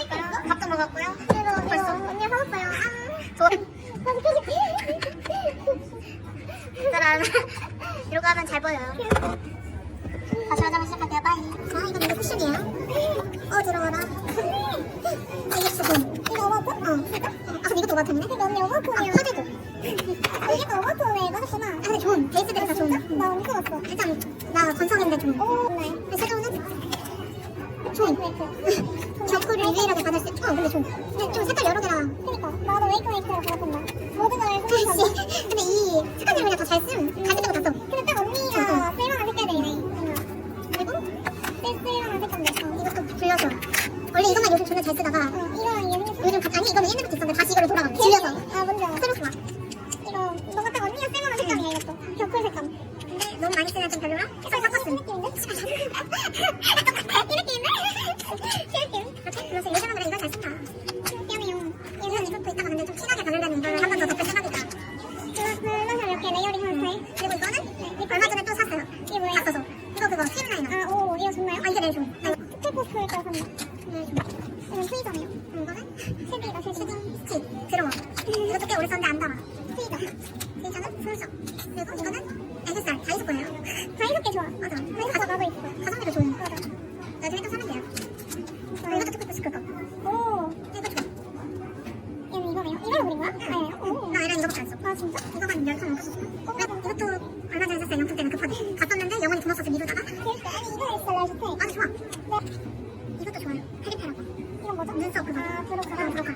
밥도 먹었고요. 그리고 벌써 언니 사왔어요. 저 짜란. 이러고 하면 잘 보여요. 다시 화장을 시작할게요. 빠이. 자, 이거 내가 쿠션이에요. 어, 들어가라. 이게 진짜 돈. 이거 오버폰? 어. 아, 근데 이것도 오버폰이네? 근데 언니 오버폰이야. 아, 화제도. 이게 오버폰에 맞았구나. 아, 근데 좋은. 베이스들이 좋은. 나 엄청 왔어. 일단, 나 건성인데 좀. 오, 있 어, 근데 좋은. 근데 좀 색깔 여러 개라. 그니까. 나도 웨이크웨이크라고 받았단다. 모든 걸 생각한다. 근데 이 색깔들이 그냥 더잘 쓰면 갈색 거다 써. 근데 딱 언니가 쓸만한 색깔들이네. 그리고 쓸쓸한 색감들. 어, 이것도 불려서. 원래 이것만 요즘 존나 잘 쓰다가 이거랑 옛날 요즘 가, 아니 이거는 옛날부터 있었는데 다시 이걸로 돌아가 질려서 아 뭔지 알아 새로 좋아 이거 뭔가 딱 언니가 쓸만한 색감이야 이것도 겨울 색감 근데 너무 많이 쓰면 좀 별로라 그래서 섞었음 느낌인데? 다이소 거예요 다이소 게 좋아. 맞아. 가서 나도 있어 가성비도 좋은 맞아. 나중에 또 사면 돼요 어, 이것도 투쿠 스크 거오 이것도 얘는 이거네요. 이걸로 그린 거야? 아니에요? 나 얘랑 이거밖에 안 써. 아 진짜? 이거만 열통 넘었어. 이것도 얼마 전에 샀어요. 영통 때문에 급하게. 갔었는데 영원히 돈 없어서 미루다가. 그러니까 아니 이거 있어 라이트 아주 좋아. 이것도 좋아요. 페리페라고. 이건 뭐죠? 눈썹 그거. 아 브로카 아 브로카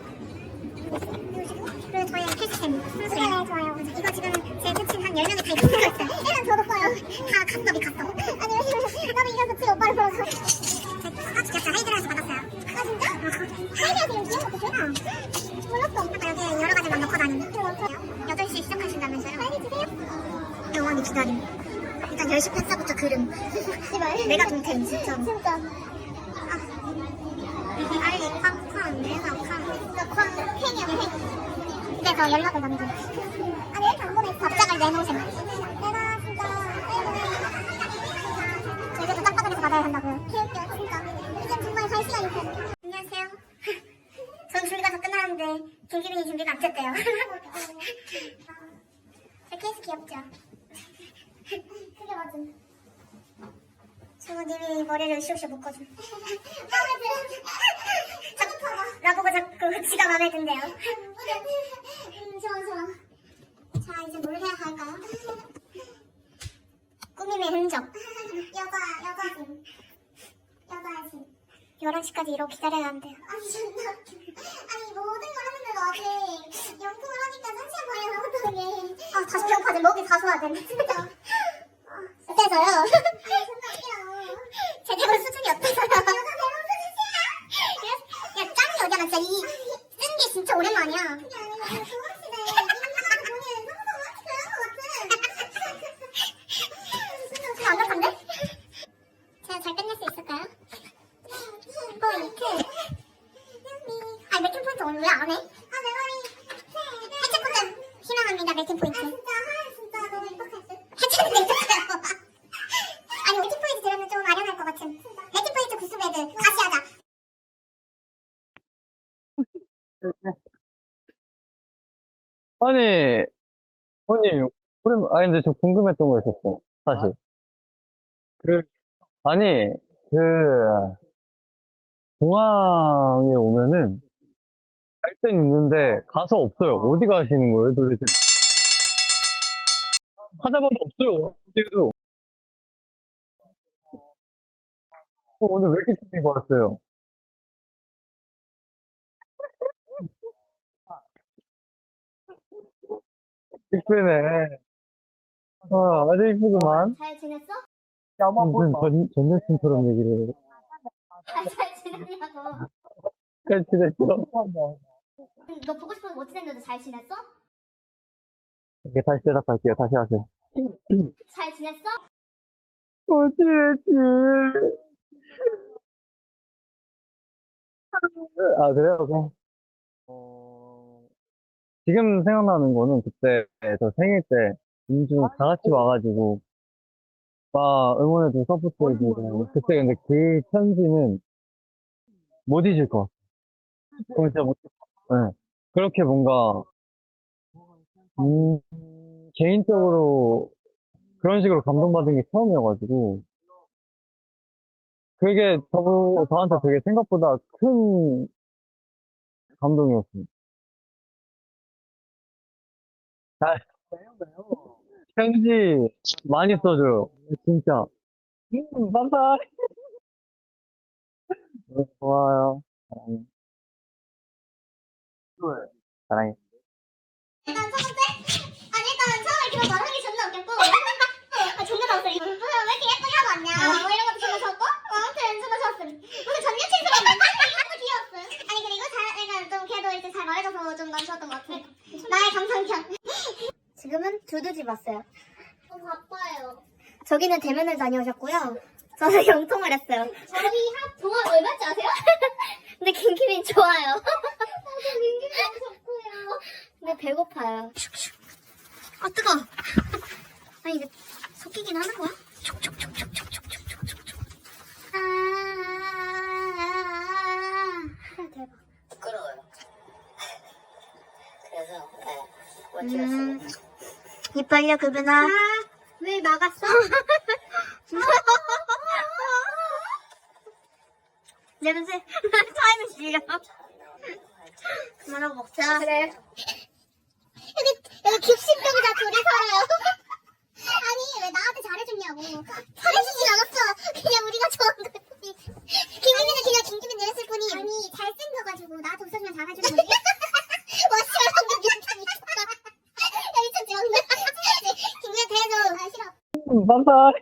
그리고 저의 필수템 다 갔어 미 갔어 아니 왜냐면 나도 이거 듣지 오빠를 보러서 제 아주 귀엽죠 하이드라에서 받았어요 아 진짜? 하이드라에서 이런 귀여운 것도 줘? 몰랐어 아까 여기에 여러 가지만 넣고 다니는 8시 시작하신다면서요? 빨리 주세요 영원히 기다림 일단 10시 팬사부터 그름 내가 동템 진짜 진짜 알리 쾅쾅 내가 쾅쾅 팽이야 팽 그래서 연락을 남겨 아니 이렇게 안 보냈어 답장을 내놓으세요 내가 진짜 저희도 짝바닥에서 받아야 한다고요 진짜 이제 정말 갈 시간이 있어 안녕하세요. 전 준비가 다 끝나는데 김기빈이 준비가 안 됐대요. 제 케이스 귀엽죠? 그게 맞음. 성우님이 머리를 으쌰으쌰 묶어준. 봐봐 나보고 자꾸 지가 마음에 든대요. 음 좋아 좋아. 자 이제 뭘 해야 할까요? 꾸밈의 흔적. 여자 짐 11시까지 이러고 기다려야 한대요. 아니 존나 웃겨 아니 모든 걸 하는데도 아직 연습을 하니까 한 시간 반이 남았다는 게아 다시 배고파지 먹이 가서야 돼 진짜. 어때서요? 존나 웃겨 제대로 수준이 어때서요? 여자 대본 수준이야 야 짱이 어디야 나 진짜 이쓴 게 진짜 오랜만이야 그게 아니라 조금씩에 인간 본인 성성한테 그런 것 같아 완벽한데? 제가 잘 끝낼 수 있을까요? 포인트. 아니, 맥힌 포인트 오늘 왜 안 해? 아, 내 말이. 해체 포인트 희망합니다, 맥힌 포인트. 아, 진짜. 아, 진짜 너무 impact했어. 해체는 됐어요. 아니, 맥힌 포인트 들으면 좀 아련할 것 같은. 맥힌 포인트 구스베드. 다시 하자. 아니, 형님, 오랜, 아니, 근데 저 궁금했던 거 있었어, 사실. 그, 아니, 그, 공항에 오면은, 갈 땐 있는데, 가서 없어요. 어디 가시는 거예요, 도대체? 찾아봐도 없어요, 어디에도. 어, 오늘 왜 이렇게 챙기고 왔어요? 이쁘네. 아, 아주 이쁘구만. 잘 지냈어? 무슨 전, 전 여친처럼 얘기를 해. 잘, 잘 지냈냐고. 잘 지냈어? 너 보고 싶어서 못 지냈는데 잘 지냈어? 이렇게 다시 대답할게요. 다시 하세요. 잘 지냈어? 못 지냈지. 아, 그래요? 그냥. 어, 지금 생각나는 거는 그때 저 생일 때 민중 다 같이 와가지고 막 응원해주고 서포트해주고 그때 근데 그 편지는 못 잊을 것 같아요. 그건 진짜 못, 네. 그렇게 뭔가, 음, 개인적으로 그런 식으로 감동받은 게 처음이어가지고, 그게 저, 저한테 되게 생각보다 큰 감동이었습니다. 아, 편지 많이 써줘요. 진짜. 음. 네, 고마워요. 사랑해. 사랑해. 일단 첫 번째 아니 일단 처음에 그런 말 하기 존나 웃겼고 아 존나 나왔어 이거 왜 이렇게 예쁘게 하고 왔냐 뭐 이런 것도 존나 좋았고 어, 아무튼 존나 좋았음 무슨 전 여친스러웠는데 이것도 귀여웠음 아니 그리고 잘 약간 좀 걔도 이제 잘 말해줘서 좀 난 좋았던 것 같아 나의 감상평 지금은 두두집 왔어요 어 바빠요 저기는 대면을 다녀오셨고요 저는 영통을 했어요 저희 합 동안 얼마인지 아세요? 근데 김기민 좋아요 김기민 좋고요 근데 배고파요. 아 뜨거. 아 이게 섞이긴 하는 거야? 촉촉촉촉촉촉촉촉촉. 아, 대박. 부끄러워요. 그래서 네, 못 음. 찍었습니 다. 이빨려 그분아. 왜 막았어? 냄새. 타임을 질려. 그만하고 먹자. 그래. 여기, 여기 깁신병자 둘이 살아요. 아니, 왜 나한테 잘해줬냐고. 잘해주진 않았어. 그냥 우리가 좋아한 거지. Bye-bye.